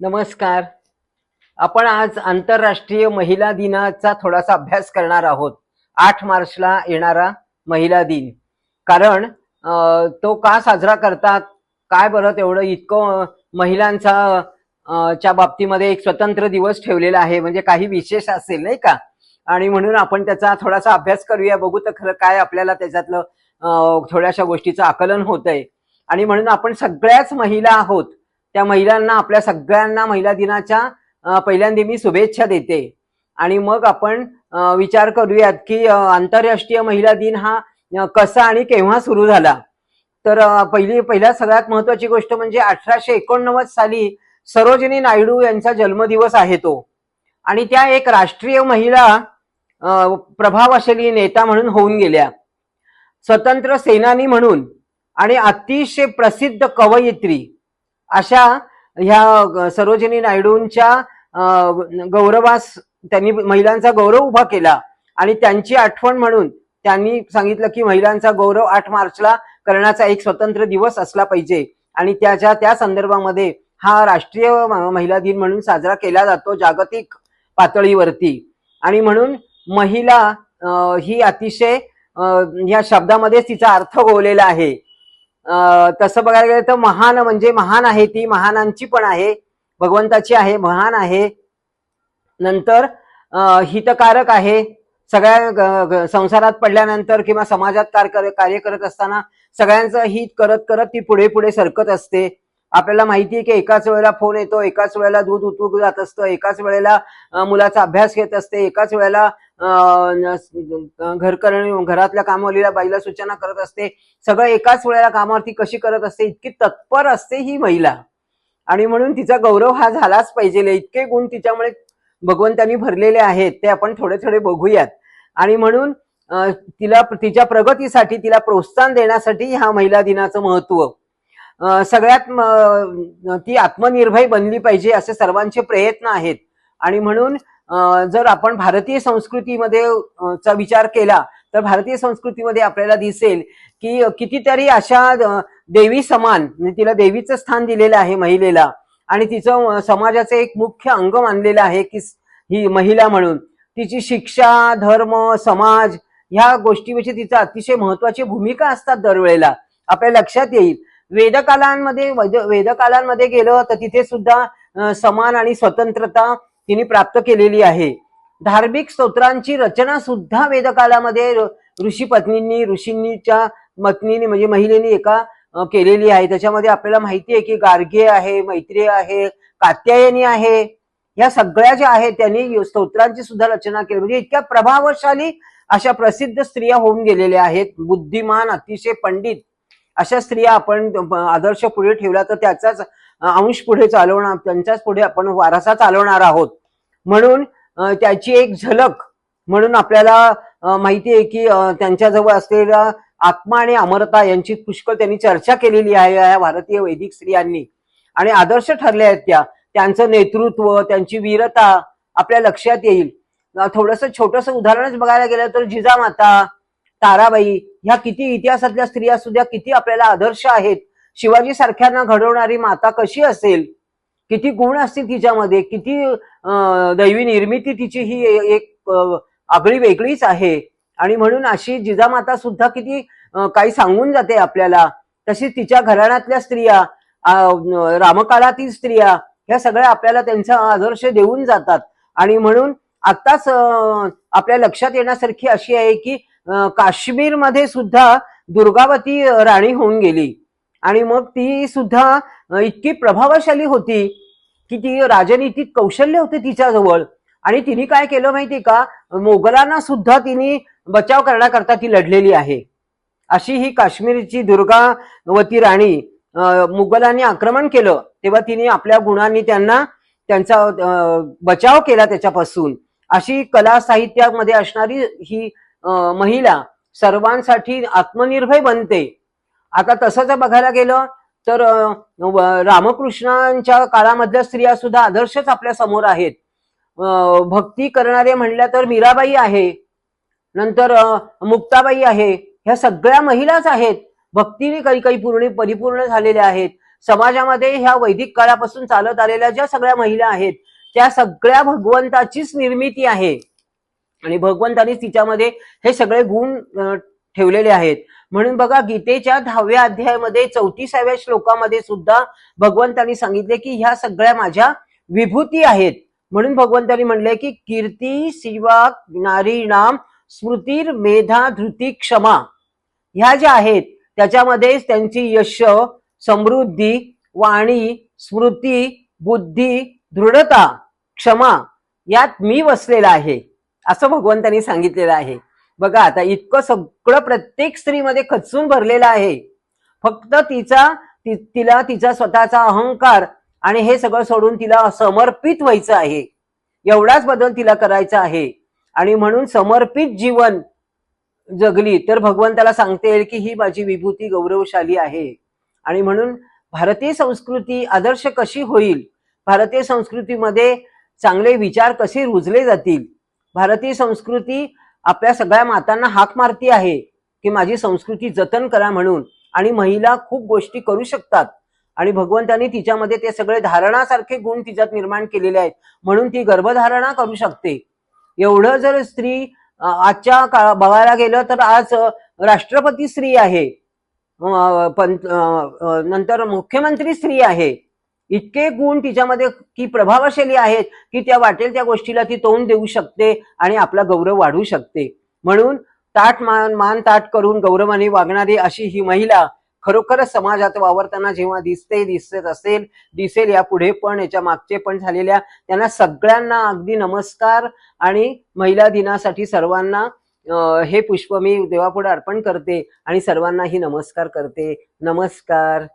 नमस्कार. आपण आज आंतरराष्ट्रीय महिला दिनाचा थोडासा अभ्यास करणार आहोत. आठ मार्चला येणारा महिला दिन. कारण तो का साजरा करतात काय बरं तेवढं इतकं महिलांचा च्या बाबतीमध्ये एक स्वतंत्र दिवस ठेवलेला आहे. म्हणजे काही विशेष असेल नाही का? आणि म्हणून आपण त्याचा थोडासा अभ्यास करूया बघू तर खरं काय आपल्याला त्याच्यातलं थोड्याशा गोष्टीचं आकलन होत आहे आणि म्हणून आपण सगळ्याच महिला आहोत. त्या महिलांना आपल्या सगळ्यांना महिला दिनाच्या पहिल्यांदा मी शुभेच्छा देते. आणि मग आपण विचार करूयात की आंतरराष्ट्रीय महिला दिन हा कसा आणि केव्हा सुरू झाला? तर पहिली पहिल्या सगळ्यात महत्वाची गोष्ट म्हणजे अठराशे एकोणनव्वद साली सरोजिनी नायडू यांचा जन्मदिवस आहे तो. आणि त्या एक राष्ट्रीय महिला प्रभावशाली नेता म्हणून होऊन गेल्या. स्वतंत्र सेनानी म्हणून आणि अतिशय प्रसिद्ध कवयित्री. अशा ह्या सरोजिनी नायडूंच्या अं, गौरवास त्यांनी महिलांचा गौरव उभा केला. आणि त्यांची आठवण म्हणून त्यांनी सांगितलं की महिलांचा गौरव आठ मार्चला करण्याचा एक स्वतंत्र दिवस असला पाहिजे. आणि त्याच्या त्या संदर्भामध्ये हा राष्ट्रीय महिला दिन म्हणून साजरा केला जातो जागतिक पातळीवरती. आणि म्हणून महिला ही अतिशय ह्या शब्दामध्येच तिचा अर्थ गोवलेला आहे. तसं बघायला गेलं तर महान म्हणजे महान आहे ती महानांची पण आहे भगवंताची आहे महान आहे. नंतर हितकारक आहे. सगळ्या संसारात पडल्यानंतर किंवा समाजात कार्य करत असताना सगळ्यांचं हित करत करत ती पुढे पुढे सरकत असते. आपल्याला माहिती आहे की एकाच वेळेला फोन येतो एकाच वेळेला दूध उतरू जात असतं एकाच वेळेला मुलाचा अभ्यास घेत असते एकाच वेळेला घरकरणी घरातल्या कामवालीला बाईला सूचना करत असते. सगळं एकाच वेळेला कामावरती कशी करत असते इतकी तत्पर असते ही महिला. आणि म्हणून तिचा गौरव हा झालाच पाहिजे. इतके गुण तिच्यामुळे भगवंतांनी भरलेले आहेत ते आपण थोडे थोडे बघूयात. आणि म्हणून तिला तिच्या प्रगतीसाठी तिला प्रोत्साहन देण्यासाठी ह्या महिला दिनाचं महत्त्व अं, सगळ्यात ती आत्मनिर्भय बनली पाहिजे असे सर्वांचे प्रयत्न आहेत. आणि म्हणून जर आपण भारतीय संस्कृतीमध्ये चा विचार केला तर भारतीय संस्कृतीमध्ये आपल्याला दिसेल की कितीतरी अशा देवी समान म्हणजे तिला देवीचं स्थान दिलेलं आहे महिलेला आणि तिचं समाजाचं एक मुख्य अंग मानलेलं आहे की ही महिला म्हणून. तिची शिक्षा धर्म समाज ह्या गोष्टीविषयी तिचा अतिशय महत्वाची भूमिका असतात दरवेळेला. आपल्या लक्षात येईल. वेदकालांमध्ये वैद- वेदकालांमध्ये गेलं तर तिथे सुद्धा समान आणि स्वतंत्रता तिने प्राप्त केलेली आहे. धार्मिक स्तोत्रांची रचना सुद्धा वेदकालामध्ये ऋषी पत्नींनी ऋषींनीच्या पत्नीने म्हणजे महिलेनी एका केलेली आहे. त्याच्यामध्ये आपल्याला माहिती आहे की गार्गे आहे मैत्री आहे कात्यायनी आहे. या सगळ्या ज्या आहेत त्यांनी स्तोत्रांची सुद्धा रचना केली. म्हणजे इतक्या प्रभावशाली अशा प्रसिद्ध स्त्रिया होऊन गेलेल्या आहेत. बुद्धिमान अतिशय पंडित अशा स्त्रिया आपण आदर्श पुढे ठेवला तर त्याचाच अंश पुढे चालवणार त्यांच्याच पुढे आपण वारसा चालवणार आहोत. म्हणून त्याची एक झलक म्हणून आपल्याला माहिती आहे की त्यांच्याजवळ असलेल्या आत्मा आणि अमरता यांची पुष्कळ त्यांनी चर्चा केलेली आहे या भारतीय वैदिक स्त्रियांनी. आणि आदर्श ठरल्या आहेत त्या. त्यांचं नेतृत्व त्यांची वीरता आपल्या लक्षात येईल. थोडस छोटस उदाहरणच बघायला गेलं तर जिजामाता ताराबाई ह्या किती इतिहासातल्या स्त्रिया सुद्धा किती आपल्याला आदर्श आहेत. शिवाजी सारख्यांना घडवणारी माता कशी असेल? किती गुण असतील तिच्यामध्ये? किती दैवी निर्मिती तिची ही एक आगळी वेगळीच आहे. आणि म्हणून अशी जिजामाता सुद्धा किती काही सांगून जाते आपल्याला. तशीच तिच्या घराण्यातल्या स्त्रिया रामकाळातील स्त्रिया ह्या सगळ्या आपल्याला त्यांचा आदर्श देऊन जातात. आणि म्हणून आताच आपल्या लक्षात येण्यासारखी अशी आहे की काश्मीरमध्ये सुद्धा दुर्गावती राणी होऊन गेली. आणि मग ती सुद्धा इतकी प्रभावशाली होती की ती राजनीतीत कौशल्य होते तिच्याजवळ. आणि तिने काय केलं माहिती का? मोगलांना सुद्धा तिने बचाव करण्याकरता ती लढलेली आहे. अशी ही काश्मीरची दुर्गावती राणी मुघलांनी आक्रमण केलं तेव्हा तिने आपल्या गुणांनी त्यांना त्यांचा बचाव केला त्याच्यापासून. अशी कला साहित्यामध्ये असणारी ही महिला सर्वांसाठी आत्मनिर्भय बनते. आता तसं जर बघायला गेलं तर रामकृष्णांच्या काळामधल्या स्त्रिया सुद्धा आदर्शच आपल्यासमोर आहेत. भक्ती करणारे म्हणल्या तर मीराबाई आहे. नंतर मुक्ताबाई आहे. ह्या सगळ्या महिलाच आहेत. भक्तीने काही काही पूर्ण परिपूर्ण झालेल्या आहेत. समाजामध्ये ह्या वैदिक काळापासून चालत आलेल्या ज्या सगळ्या महिला आहेत त्या सगळ्या भगवंताचीच निर्मिती आहे. आणि भगवंताने तिच्यामध्ये हे सगळे गुण ठेवलेले आहेत. म्हणून बघा गीतेच्या दहाव्या अध्यायामध्ये चौतीसाव्या श्लोकामध्ये सुद्धा भगवंतांनी सांगितले की ह्या सगळ्या माझ्या विभूती आहेत. म्हणून भगवंतांनी म्हणले की कीर्ती शिवा नारी नाम स्मृतीर मेधा धृती क्षमा. ह्या ज्या आहेत त्याच्यामध्ये त्यांची यश समृद्धी वाणी स्मृती बुद्धी दृढता क्षमा यात मी वसलेला आहे. असं भगवंतांनी सांगितलेलं आहे. बघा आता इतकं सगळं प्रत्येक स्त्रीमध्ये खचून भरलेलं आहे. फक्त तिचा ति- तिला तिचा स्वतःचा अहंकार आणि हे सगळं सोडून तिला समर्पित व्हायचं आहे. एवढाच बदल तिला करायचा आहे. आणि म्हणून समर्पित जीवन जगली तर भगवंताला सांगता येईल की ही माझी विभूती गौरवशाली आहे. आणि म्हणून भारतीय संस्कृती आदर्श कशी होईल? भारतीय संस्कृतीमध्ये चांगले विचार कसे रुजले जातील? भारतीय संस्कृती आपल्या सगळ्या मातांना हाक मारती आहे की माझी संस्कृती जतन करा म्हणून आणि महिला खूप गोष्टी करू शकतात. आणि भगवंतांनी तिच्यामध्ये ते सगळे धारणासारखे गुण तिच्यात निर्माण केलेले आहेत. म्हणून ती गर्भधारणा करू शकते. एवढं जर स्त्री आजच्या काळा बघायला गेलं तर आज राष्ट्रपती स्त्री आहे. पंत- नंतर मुख्यमंत्री स्त्री आहे. इतके गुण तिच्यामध्ये की प्रभावशाली आहेत की त्या वाटेल त्या गोष्टीला ती तोंड देऊ शकते आणि आपला गौरव वाढू शकते. म्हणून ताट मान मान ताट करून गौरवाने वागणारी अशी ही महिला खरोखरच समाजात वावरताना जेव्हा दिसते दिसत असेल दिसेल या पुढे पण याच्या मागचे पण झालेल्या त्यांना सगळ्यांना अगदी नमस्कार आणि महिला दिनासाठी सर्वांना हे पुष्प मी देवापुढे अर्पण करते आणि सर्वांना ही नमस्कार करते. नमस्कार.